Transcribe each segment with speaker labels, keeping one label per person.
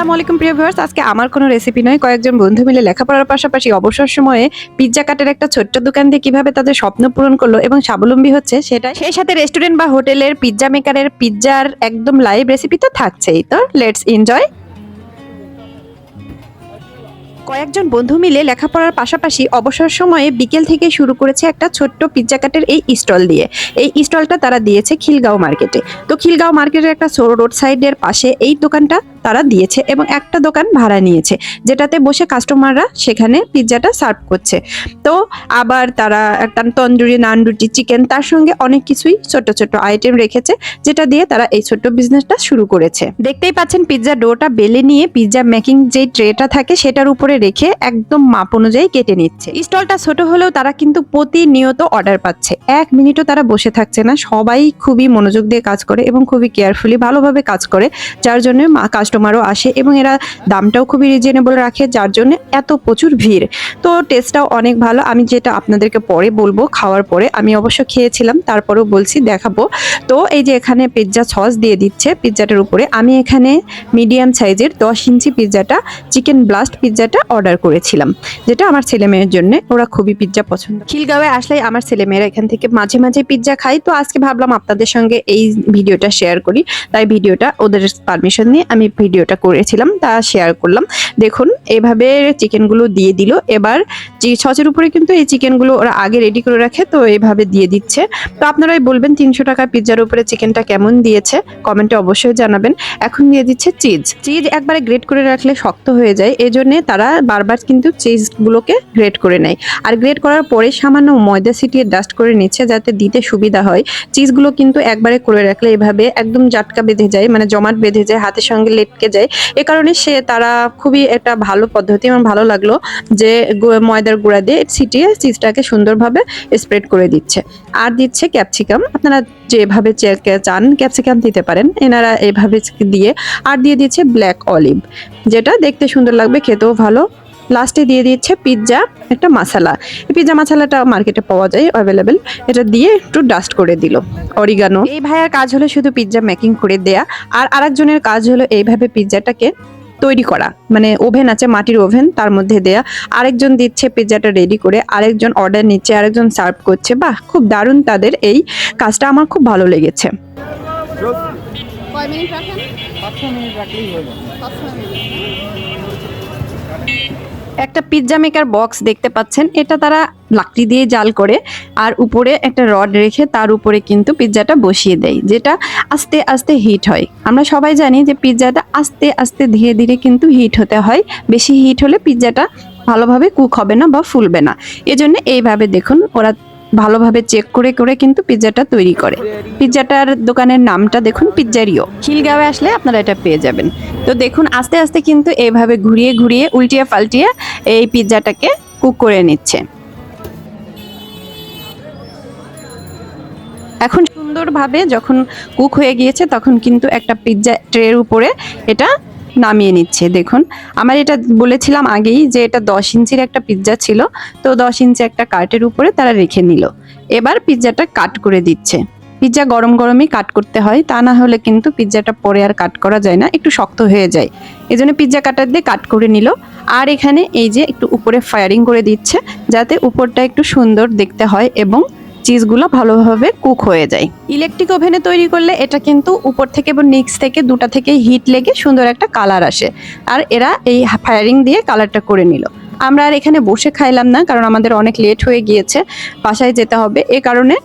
Speaker 1: আসসালামু আলাইকুম, প্রিয় ভিউয়ার্স। আজকে আমার কোনো রেসিপি নয়। কয়েকজন বন্ধু মিলে লেখাপড়ার পাশাপাশি অবসর সময়ে পিৎজা কাটের একটা ছোট্ট দোকান দিয়ে কীভাবে তাদের স্বপ্ন পূরণ করল এবং স্বাবলম্বী হচ্ছে সেটা সেই সাথে রেস্টুরেন্ট বা হোটেলের পিৎজা মেকারের পিৎজার একদম লাইভ রেসিপি তো থাকছেই তো। লেটস এনজয় কয়েকজন বন্ধু মিলে লেখাপড়ার পাশাপাশি অবসর সময়ে বিকেল থেকে শুরু করেছে একটা ছোট্ট পিৎজা কাটের এই স্টল দিয়ে। এই স্টলটা তারা দিয়েছে খিলগাঁও মার্কেটে তো খিলগাঁও মার্কেটের একটা রোড সাইডের পাশে এই দোকানটা। তারা দিয়েছে এবং একটা দোকান ভাড়া নিয়েছে, যেটাতে বসে কাস্টমাররা সেখানে পিৎজাটা সার্ভ করছে। তো আবার তারা একটা তন্দুরি নান রুটি চিকেন তার সঙ্গে অনেক কিছুই ছোট ছোট আইটেম রেখেছে, যেটা দিয়ে তারা এই ছোট্ট বিজনেসটা শুরু করেছে। দেখতেই পাচ্ছেন পিৎজা ডোটা বেলে নিয়ে পিৎজা মেকিং যে ট্রেটা থাকে সেটার উপরে রেখে একদম মাপ অনুযায়ী কেটে নিচ্ছে। স্টলটা ছোট হলেও তারা কিন্তু প্রতিনিয়ত অর্ডার পাচ্ছে। এক মিনিটও তারা বসে থাকছে না, সবাই খুবই মনোযোগ দিয়ে কাজ করে এবং খুবই কেয়ারফুলি ভালোভাবে কাজ করে, যার জন্য কাস্টমারও আসে এবং এরা দামটাও খুবই রিজনেবল রাখে, যার জন্য এত প্রচুর ভিড়। তো টেস্টটাও অনেক ভালো। আমি যেটা আপনাদেরকে পরে বলব, খাওয়ার পরে আমি অবশ্য খেয়েছিলাম, তারপরেও বলছি দেখাবো। তো এই যে এখানে পিৎজা সস দিয়ে দিচ্ছে পিৎজাটার উপরে, আমি এখানে মিডিয়াম সাইজের দশ ইঞ্চি পিৎজাটা চিকেন ব্লাস্ট পিৎজাটা অর্ডার করেছিলাম, যেটা আমার ছেলে মেয়ের জন্য। ওরা খুবই পিৎজা পছন্দ খিলগাঁওয়ে আসলে আমার ছেলে মেয়েরা এখান থেকে মাঝে মাঝে পিৎজা খাই তো আজকে ভাবলাম আপনাদের সঙ্গে এই ভিডিওটা শেয়ার করি। তাই ভিডিওটা ওদের পারমিশন নিয়ে আমি ভিডিওটা করেছিলাম, তা শেয়ার করলাম। দেখুন, এভাবে চিকেনগুলো দিয়ে দিল। এবার যে সচের উপরে কিন্তু এই চিকেনগুলো ওরা আগে রেডি করে রাখে, তো এভাবে দিয়ে দিচ্ছে। তো আপনারাই বলবেন, তিনশো টাকা পিৎজার উপরে চিকেনটা কেমন দিয়েছে? কমেন্টে অবশ্যই জানাবেন। এখন দিয়ে দিচ্ছে চিজ চিজ একবারে গ্রেট করে রাখলে শক্ত হয়ে যায়, এজন্য তারা বারবার কিন্তু চিজগুলোকে গ্রেট করে নেয়। আর গ্রেট করার পরে সামান্য ময়দা ছিটিয়ে ডাস্ট করে নিচ্ছে, যাতে দিতে সুবিধা হয়। চিজগুলো কিন্তু একবারে করে রাখলে এভাবে একদম জাটকা বেঁধে যায় মানে জমাট বেঁধে যায়, হাতের সঙ্গে লেটকে যায়। এ কারণে সে তারা খুবই একটা ভালো পদ্ধতি আমার ভালো লাগল যে ময়দার গুঁড়া দিয়ে ছিটিয়ে চিজটাকে সুন্দরভাবে স্প্রেড করে দিচ্ছে। আর দিচ্ছে ক্যাপসিকাম আপনারা যেভাবে চান ক্যাপসিকাম দিতে পারেন। এনারা এভাবে দিয়ে আর দিয়ে দিচ্ছে ব্ল্যাক অলিভ যেটা দেখতে সুন্দর লাগবে, খেতেও ভালো। লাস্টে দিয়ে দিচ্ছে পিৎজা একটা মশলা এই পিৎজা মশলাটা মার্কেটে পাওয়া যায় অ্যাভেলেবেল এটা দিয়ে একটু ডাস্ট করে দিল অরিগানো এই ভাইয়ার কাজ হলো শুধু পিৎজা মেকিং করে দেয়া আর আরেকজনের কাজ হলো এইভাবে পিৎজাটাকে তৈরি করা। মানে ওভেন আছে মাটির ওভেন তার মধ্যে দেয়া। আরেকজন দিচ্ছে পিৎজাটা রেডি করে আরেকজন অর্ডার নিচ্ছে আরেকজন সার্ভ করছে। বাহ খুব দারুণ তাদের এই কাজটা আমার খুব ভালো লেগেছে।
Speaker 2: মিনিট রাখেন?
Speaker 3: পাঁচশো মিনিট রাখলেই
Speaker 1: একটা পিৎজা মেকার বক্স দেখতে পাচ্ছেন। এটা তারা লাকড়ি দিয়ে জাল করে আর উপরে একটা রড রেখে তার উপরে কিন্তু পিৎজাটা বসিয়ে দেয়, যেটা আস্তে আস্তে হিট হয়। আমরা সবাই জানি যে পিৎজাটা আস্তে আস্তে ধীরে ধীরে কিন্তু হিট হতে হয়। বেশি হিট হলে পিৎজাটা ভালোভাবে কুক হবে না বা ফুলবে না। এজন্য এইভাবে দেখুন, ওরা ভালোভাবে চেক করে করে কিন্তু পিৎজাটা তৈরি করে। পিৎজাটার দোকানের নামটা দেখুন পিৎজারিও খিলগাঁওয়ে আসলে আপনারা এটা পেয়ে যাবেন। তো দেখুন, আস্তে আস্তে কিন্তু এইভাবে ঘুরিয়ে ঘুরিয়ে, উল্টিয়ে, পাল্টিয়ে এই পিৎজাটাকে কুক করে নিচ্ছে। এখন সুন্দরভাবে যখন কুক হয়ে গিয়েছে, তখন কিন্তু একটা পিৎজা ট্রের উপরে এটা নামিয়ে নিচ্ছে, দেখুন। আমার এটা বলেছিলাম আগেই যে এটা দশ ইঞ্চির একটা পিৎজা ছিল, তো দশ ইঞ্চি একটা কার্টের উপরে তারা রেখে নিল। এবার পিৎজাটা কাট করে দিচ্ছে। পিৎজা গরম গরমই কাট করতে হয়, তা না হলে কিন্তু পিৎজাটা পরে আর কাট করা যায় না, একটু শক্ত হয়ে যায়। এই জন্য পিৎজা কাটার দিয়ে কাট করে নিল। আর এখানে এই যে একটু উপরে ফায়ারিং করে দিচ্ছে, যাতে উপরটা একটু সুন্দর দেখতে হয় এবং চিজগুলো ভালোভাবে কুক হয়ে যায়। ইলেকট্রিক ওভেনে তৈরি করলে এটা কিন্তু উপর থেকে এবং নিচ থেকে দুটা থেকে হিট লেগে সুন্দর একটা কালার আসে। আর এরা এই ফায়ারিং দিয়ে কালারটা করে নিল। আমরা আর এখানে বসে খাইলাম না, কারণ আমাদের অনেক লেট হয়ে গিয়েছে। বাসায় যেতে হবে। এ কারণে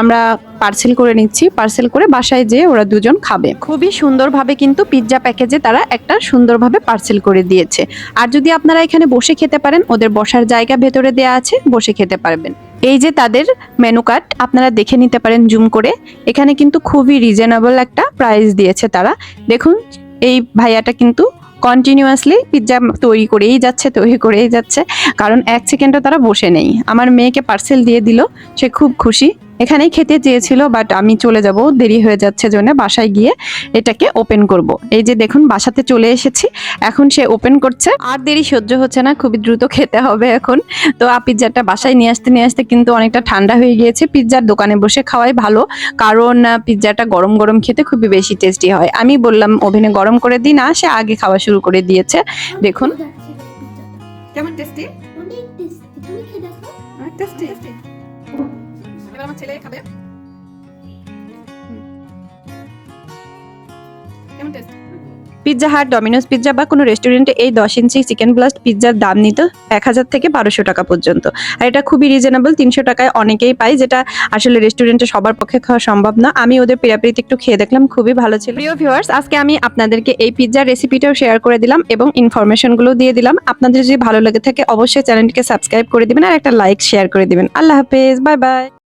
Speaker 1: আমরা পার্সেল করে নিচ্ছি। পার্সেল করে বাসায় যেয়ে ওরা দুজন খাবে। খুবই সুন্দরভাবে কিন্তু পিৎজা প্যাকেজে তারা একটা সুন্দরভাবে পার্সেল করে দিয়েছে। আর যদি আপনারা এখানে বসে খেতে পারেন, ওদের বসার জায়গা ভেতরে দেয়া আছে, বসে খেতে পারবেন। এই যে তাদের মেনু কার্ড আপনারা দেখে নিতে পারেন জুম করে। এখানে কিন্তু খুবই রিজনেবল একটা প্রাইস দিয়েছে তারা। দেখুন, এই ভাইয়াটা কিন্তু কন্টিনিউয়াসলি পিৎজা তৈরি করেই যাচ্ছে, তৈরি করেই যাচ্ছে। কারণ এক সেকেন্ডও তারা বসে নেই। আমার মেয়েকে পার্সেল দিয়ে দিল, সে খুব খুশি। এখানেই খেতে চেয়েছিল বাট আমি চলে যাব দেরি হয়ে যাচ্ছে জন্য বাসায় গিয়ে এটাকে ওপেন করব। এই যে দেখুন বাসাতে চলে এসেছি এখন সে ওপেন করছে। আর দেরি সহ্য হচ্ছে না খুবই দ্রুত খেতে হবে এখন। তো পিৎজাটা বাসায় নিয়ে আসতে নিয়ে আসতে কিন্তু অনেকটা ঠান্ডা হয়ে গিয়েছে। পিৎজার দোকানে বসে খাওয়াই ভালো কারণ পিৎজাটা গরম গরম খেতে খুবই বেশি টেস্টি হয়। আমি বললাম ওভেনে গরম করে দিই না সে আগে খাওয়া শুরু করে দিয়েছে। দেখুন। কেমন টেস্টি
Speaker 2: অনেক টেস্টি
Speaker 1: আমার ছেলে খাবে? পিৎজা হাট ডমিনোস পিৎজা বা কোনো রেস্টুরেন্টে এই দশ ইঞ্চি চিকেন ব্লাস্ট পিৎজার দাম নিত এক হাজার থেকে বারোশো টাকা পর্যন্ত। আর এটা খুবই রিজনেবল তিনশো টাকায় অনেকেই পাই যেটা আসলে রেস্টুরেন্টে সবার পক্ষে খাওয়া সম্ভব না। আমি ওদের পিরাপিরিতে একটু খেয়ে দেখলাম, খুবই ভালো ছিল। প্রিয় ভিউয়ার্স আজকে আমি আপনাদেরকে এই পিৎজার রেসিপিটাও শেয়ার করে দিলাম এবং ইনফরমেশনগুলো দিয়ে দিলাম। আপনাদের যদি ভালো লেগে থাকে, অবশ্যই চ্যানেলটিকে সাবস্ক্রাইব করে দিবেন আর একটা লাইক শেয়ার করে দিবেন। আল্লাহ হাফেজ বাই বাই